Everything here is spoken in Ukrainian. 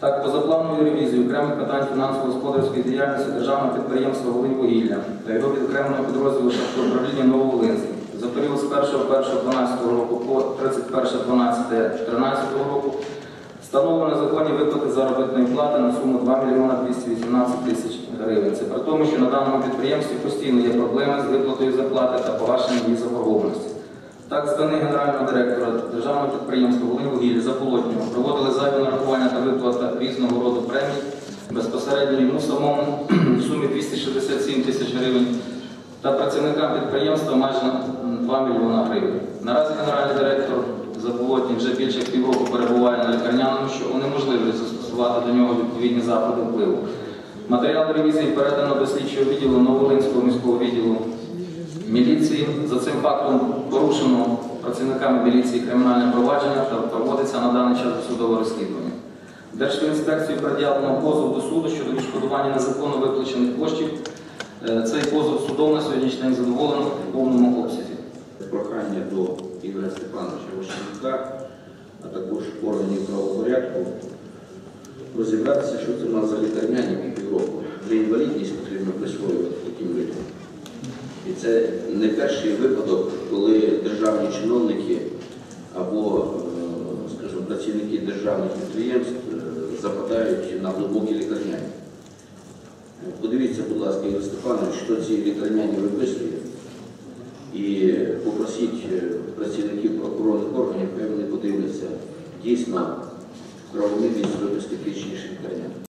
Так, позаплановою ревізією окремих питань фінансово-господарської діяльності державного підприємства «Волиньвугілля» та його відокремленого підрозділу управління Нововолинськ за період з 1.1.12 року по 31.12.13 року встановлено законні виплати заробітної плати на суму 2 мільйона 218 тисяч гривень. Це при тому, що на даному підприємстві постійно є проблеми з виплатою зарплати та погашенням її заборгованості. Так, з даних генерального директора державного підприємства «Волиньвугілля» Заболотнього проводили зайві нарахування різного роду премій безпосередньо йому самому в сумі 267 тисяч гривень та працівникам підприємства майже 2 мільйона гривень. Наразі генеральний директор Заболотній вже більше як півроку перебуває на лікарняному, що унеможливлює застосувати до нього відповідні заходи впливу. Матеріал ревізії передано до слідчого відділу Новолинського міського відділу міліції. За цим фактом порушено працівниками міліції кримінальне провадження та проводиться на даний час досудове розслідування. Держфінінспекцію пред'явлено позов до суду щодо відшкодування незаконно виплачених коштів. Е, Цей позов судом на сьогоднішній день задоволено в повному обсязі. прохання до Ігоря Степановича Ващенка, а також органів правопорядку, розібратися, що це в нас за лікарняні півроку. Вже інвалідність потрібно присвоювати таким людям. І це не перший випадок, коли державні чиновники або, е, скажімо, працівники державних підприємств западають на глибокі лікарняні. Подивіться, будь ласка, Ігор Степанович, що ці лікарняні виписує. І попросіть е, працівників прокурорних органів, хай вони подивляться дійсно правомірність виписки тисячі лікарня.